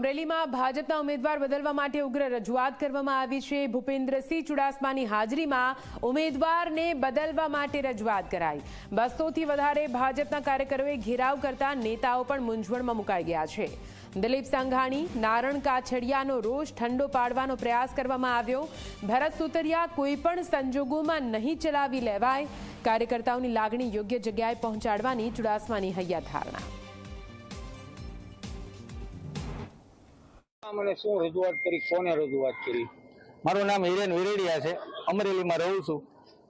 અમરેલીમાં ભાજપના ઉમેદવાર બદલવા માટે ઉગ્ર રજૂઆત કરવામાં આવી છે. ભૂપેન્દ્રસિંહ ચુડાસમાની હાજરીમાં ઉમેદવારને બદલવા માટે રજૂઆત કરાઈ. બસોથી વધારે ભાજપના કાર્યકરોએ ઘેરાવ કરતા નેતાઓ પણ મૂંઝવણમાં મુકાઈ ગયા છે. દિલીપ સંઘાણી, નારણ કાછડિયાનો રોષ ઠંડો પાડવાનો પ્રયાસ કરવામાં આવ્યો. ભરત સુતરિયા કોઈપણ સંજોગોમાં નહીં ચલાવી લેવાય. કાર્યકર્તાઓની લાગણી યોગ્ય જગ્યાએ પહોંચાડવાની ચુડાસમાની હૈયા મને શું રજૂઆત કરી, કોને રજૂઆત કરી? મારું નામ હિરેન વિરેડિયા છે. અમરેલીમાં રહું છું.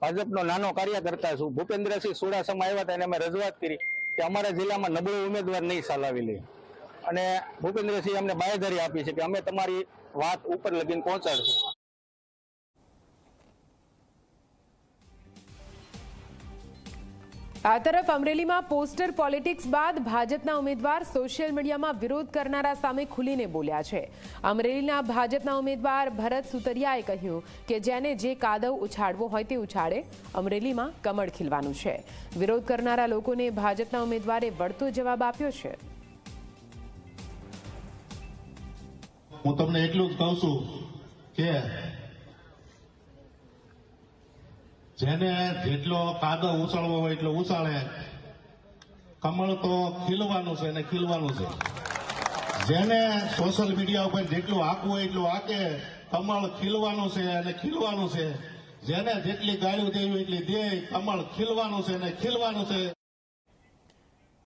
ભાજપનો નાનો કાર્યકર્તા છું. ભૂપેન્દ્રસિંહ સુડાસમા આવ્યા હતા એને અમે રજૂઆત કરી કે અમારા જિલ્લામાં નબળો ઉમેદવાર નહીં ચલાવી લે. અને ભૂપેન્દ્રસિંહ અમને બાંયધરી આપી છે કે અમે તમારી વાત ઉપર લગીને પહોંચાડશું. આ તરફ અમરેલીમાં પોસ્ટર પોલિટિક્સ બાદ ભાજપના ઉમેદવાર સોશિયલ મીડિયામાં વિરોધ કરનારા સામે ખુલીને બોલ્યા છે. અમરેલીના ભાજપના ઉમેદવાર ભરત સુતરિયાએ કહ્યું કે જેને જે કાદવ ઉછાળવો હોય તે ઉછાળે. અમરેલીમાં કમળ ખીલવાનું છે. વિરોધ કરનારા લોકોને ભાજપના ઉમેદવારે વળતો જવાબ આપ્યો છે. હું તમને એટલું જ કહું છું કે જેને જેટલો કાદો ઉછાળવો હોય એટલો ઉછાળે. કમળ તો ખીલવાનું છે અને ખીલવાનું છે. જેને સોશિયલ મીડિયા ઉપર જેટલું આંકવું હોય એટલું આંકે, કમળ ખીલવાનું છે અને ખીલવાનું છે. જેને જેટલી ગાળ્યું દેવી એટલી દે, કમળ ખીલવાનું છે અને ખીલવાનું છે.